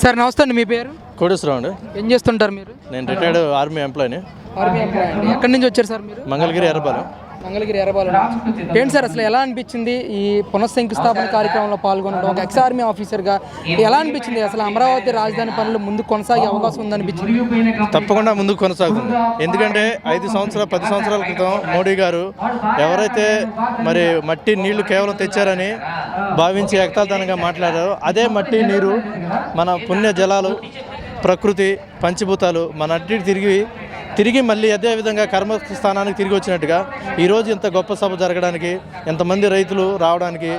Sir నమస్తే అండి మీ పేరు? కోటేశ్వరరావు అండి. ఏం చేస్తుంటారు మీరు? నేను రిటైర్డ్ ఆర్మీ ఎంప్లాయీని ఆర్మీ ఎంప్లాయ్ అండి. ఎక్కడి నుంచి వచ్చారు సార్ మీరు? మంగళగిరి ఎర్రపాలెం. మంగళగిరి ఎర్రబాలెం. ఏంటి సార్ అసలు ఎలా అనిపించింది ఈ పునఃశంకుస్థాపన కార్యక్రమంలో పాల్గొనడం? ఒక ఎక్స్ ఆర్మీ ఆఫీసర్గా ఎలా అనిపించింది? అసలు అమరావతి రాజధాని పనులు ముందు కొనసాగే అవకాశం ఉందనిపించింది? తప్పకుండా ముందుకు కొనసాగుతుంది. ఎందుకంటే ఐదు సంవత్సరాల పది సంవత్సరాల క్రితం మోడీ గారు ఎవరైతే మరి మట్టి నీళ్ళు కేవలం తెచ్చారని భావించి ఎగతాళతనంగా మాట్లాడారో అదే మట్టి నీరు మన పుణ్య జలాలు ప్రకృతి పంచభూతాలు మన అట్టి తిరిగి తిరిగి మళ్ళీ అదే విధంగా కర్మ స్థానానికి తిరిగి వచ్చినట్టుగా ఈరోజు ఇంత గొప్ప సభ జరగడానికి ఎంతమంది రైతులు రావడానికి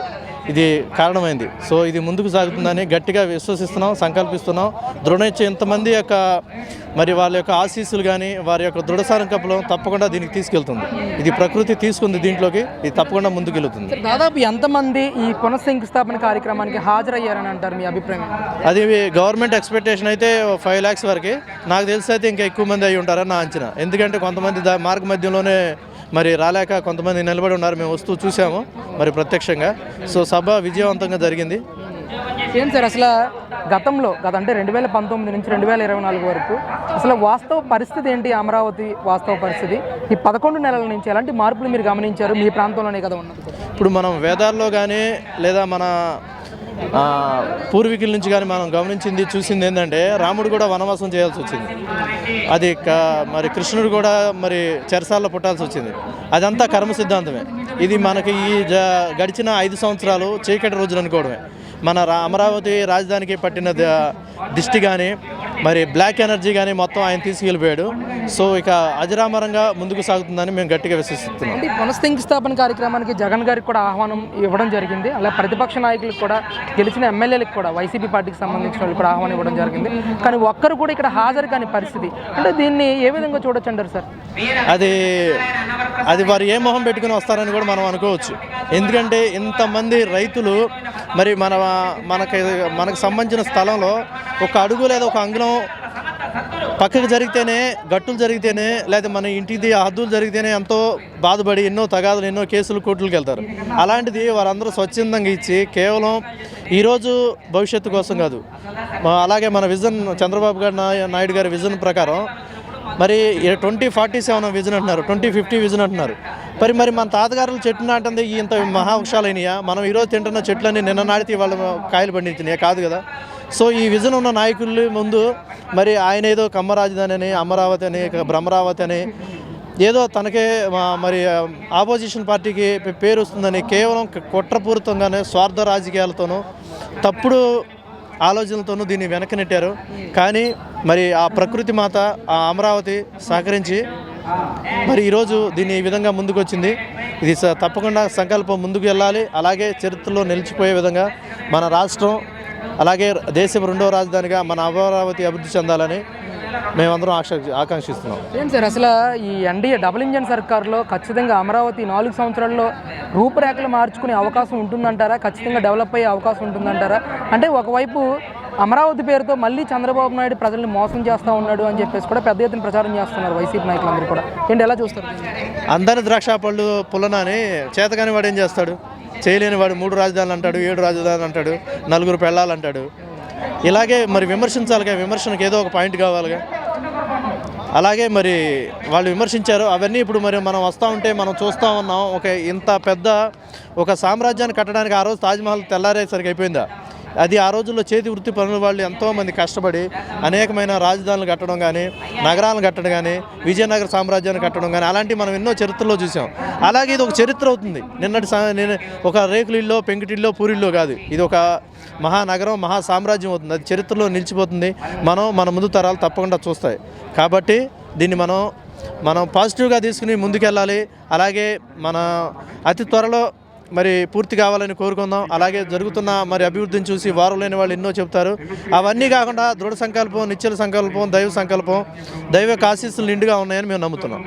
ఇది కారణమైంది. సో ఇది ముందుకు సాగుతుందని గట్టిగా విశ్వసిస్తున్నాం సంకల్పిస్తున్నాం. దృఢనిచ్చే ఇంతమంది యొక్క మరి వాళ్ళ యొక్క ఆశీస్సులు కానీ వారి యొక్క దృఢ సంకల్పం తప్పకుండా దీనికి తీసుకెళ్తుంది. ఇది ప్రకృతి తీసుకుంది దీంట్లోకి ఇది తప్పకుండా ముందుకు వెళ్తుంది దాదాపు ఎంతమంది ఈ పునఃశంకుస్థాపన కార్యక్రమానికి హాజరయ్యారని అంటారు మీ అభిప్రాయం? అది గవర్నమెంట్ ఎక్స్పెక్టేషన్ అయితే ఫైవ్ ల్యాక్స్ వరకు. నాకు తెలిసి అయితే ఇంకా ఎక్కువ మంది అయి ఉంటారని నా అంచనా. ఎందుకంటే కొంతమంది మార్గ మధ్యంలోనే మరి రాలేక కొంతమంది నిలబడి ఉన్నారు మేము వస్తూ చూసాము మరి ప్రత్యక్షంగా. సో సభ విజయవంతంగా జరిగింది. ఏం సార్ అసలు గతంలో గత అంటే రెండు వేల పంతొమ్మిది నుంచి రెండు వేల ఇరవై నాలుగు వరకు అసలు వాస్తవ పరిస్థితి ఏంటి అమరావతి వాస్తవ పరిస్థితి? ఈ పదకొండు నెలల నుంచి ఎలాంటి మార్పులు మీరు గమనించారు? మీ ప్రాంతంలోనే కదా ఉన్నది. ఇప్పుడు మనం వేదాల్లో కానీ లేదా మన పూర్వీకుల నుంచి కానీ మనం గమనించింది చూసింది ఏంటంటే రాముడు కూడా వనవాసం చేయాల్సి వచ్చింది. అది క- మరి కృష్ణుడు కూడా మరి చెరసాల్లో పుట్టాల్సి వచ్చింది. అదంతా కర్మ సిద్ధాంతమే. ఇది మనకి ఈ జ గడిచిన ఐదు సంవత్సరాలు చీకటి రోజులు అనుకోవడమే. మన రా అమరావతి రాజధానికి పట్టిన దిష్టి కానీ మరి బ్లాక్ ఎనర్జీ కానీ మొత్తం ఆయన తీసుకెళ్ళిపోయాడు. సో ఇక అజరామరంగా ముందుకు సాగుతుందని మేము గట్టిగా విశ్వసిస్తున్నాం. పునఃస్థాపన కార్యక్రమానికి జగన్ గారికి కూడా ఆహ్వానం ఇవ్వడం జరిగింది. అలా ప్రతిపక్ష నాయకులకు కూడా గెలిచిన ఎమ్మెల్యేలకు కూడా వైసీపీ పార్టీకి సంబంధించిన వాళ్ళకి కూడా ఆహ్వానం ఇవ్వడం జరిగింది. కానీ ఒక్కరు కూడా ఇక్కడ హాజరు కాని పరిస్థితి. అంటే దీన్ని ఏ విధంగా చూడొచ్చు అంటారు సార్? అది అది వారు ఏ మొహం పెట్టుకుని వస్తారని కూడా మనం అనుకోవచ్చు. ఎందుకంటే ఇంతమంది రైతులు మరి మన మనకి మనకు సంబంధించిన స్థలంలో ఒక అడుగు లేదా ఒక అంగుళం పక్కకు జరిగితేనే గట్టులు జరిగితేనే లేదా మన ఇంటిది హద్దులు జరిగితేనే ఎంతో బాధపడి ఎన్నో తగాదులు ఎన్నో కేసులు కోర్టులకు వెళ్తారు. అలాంటిది వారందరూ స్వచ్ఛందంగా ఇచ్చి కేవలం ఈరోజు భవిష్యత్తు కోసం కాదు. అలాగే మన విజన్ చంద్రబాబు గారు నాయుడు గారి విజన్ ప్రకారం మరి ట్వంటీ ఫార్టీ సెవెన్ విజన్ అంటున్నారు? ట్వంటీ ఫిఫ్టీ విజన్ అంటున్నారు. మరి మరి మన తాతగారులు చెట్టు నాటింది ఇంత మహావృక్షాలైనయా మనం ఈరోజు తింటున్న చెట్లన్నీ నిన్న నాటితే వాళ్ళ కాయలు పండించినాయా? కాదు కదా. సో ఈ విజన్ ఉన్న నాయకుల ముందు మరి ఆయన ఏదో కమ్మ రాజధాని అని అమరావతి అని బ్రహ్మరావతి అని ఏదో తనకే మరి ఆపోజిషన్ పార్టీకి పేరు వస్తుందని కేవలం కుట్రపూరితంగానే స్వార్థ రాజకీయాలతోనూ తప్పుడు ఆలోచనలతోనూ దీన్ని వెనక్కి నెట్టారు. కానీ మరి ఆ ప్రకృతి మాత ఆ అమరావతి సహకరించి మరి ఈరోజు దీన్ని ఈ విధంగా ముందుకొచ్చింది. ఇది స- తప్పకుండా సంకల్పం ముందుకు వెళ్ళాలి. అలాగే చరిత్రలో నిలిచిపోయే విధంగా మన రాష్ట్రం అలాగే దేశం రెండవ రాజధానిగా మన అమరావతి అభివృద్ధి చెందాలని మేమందరం ఆక్ష ఆకాంక్షిస్తున్నాం. ఏం సార్ అసలు ఈ ఎన్డీఏ డబుల్ ఇంజన్ సర్కార్లో ఖచ్చితంగా అమరావతి నాలుగు సంవత్సరాల్లో రూపురేఖలు మార్చుకునే అవకాశం ఉంటుందంటారా? ఖచ్చితంగా డెవలప్ అయ్యే అవకాశం ఉంటుందంటారా? అంటే ఒకవైపు అమరావతి పేరుతో మళ్ళీ చంద్రబాబు నాయుడు ప్రజల్ని మోసం చేస్తూ ఉన్నాడు అని చెప్పేసి కూడా పెద్ద ఎత్తున ప్రచారం చేస్తున్నారు వైసీపీ నాయకులందరూ కూడా. ఏంటి ఎలా చూస్తారు? అందరి ద్రాక్ష పళ్ళు పుల్లనని చేతగాని వాడు ఏం చేస్తాడు? చేయలేని వాడు మూడు రాజధానులు అంటాడు ఏడు రాజధానులు అంటాడు నలుగురు పెళ్ళాలంటాడు ఇలాగే మరి విమర్శించాలిగా విమర్శనకు ఏదో ఒక పాయింట్ కావాలిగా. అలాగే మరి వాళ్ళు విమర్శించారు అవన్నీ ఇప్పుడు మరి మనం వస్తూ ఉంటే మనం చూస్తూ ఉన్నాం. ఒక ఇంత పెద్ద ఒక సామ్రాజ్యాన్ని కట్టడానికి ఆ రోజు తాజ్మహల్ తెల్లారేసరికి అయిపోయిందా? అది ఆ రోజుల్లో చేతి వృత్తి పనుల వాళ్ళు ఎంతోమంది కష్టపడి అనేకమైన రాజధానులు కట్టడం కానీ నగరాలను కట్టడం కానీ విజయనగర సామ్రాజ్యాన్ని కట్టడం కానీ అలాంటివి మనం ఎన్నో చరిత్రలో చూసాం. అలాగే ఇది ఒక చరిత్ర అవుతుంది. నిన్నటి సా- నేను ఒక రేకులిల్లో పెంకుటిల్లో పూరిల్లో కాదు. ఇది ఒక మహానగరం మహా సామ్రాజ్యం అవుతుంది. అది చరిత్రలో నిలిచిపోతుంది. మనం మన ముందు తరాలు తప్పకుండా చూస్తాయి. కాబట్టి దీన్ని మనం మనం పాజిటివ్గా తీసుకుని ముందుకెళ్ళాలి. అలాగే మన అతి త్వరలో మరి పూర్తి కావాలని కోరుకుందాం. అలాగే జరుగుతున్న మరి అభివృద్ధిని చూసి వారు లేని వాళ్ళు ఎన్నో చెప్తారు. అవన్నీ కాకుండా దృఢ సంకల్పం నిశ్చల సంకల్పం దైవ సంకల్పం దైవ కాశీస్సులు నిండుగా ఉన్నాయని మేము నమ్ముతున్నాం.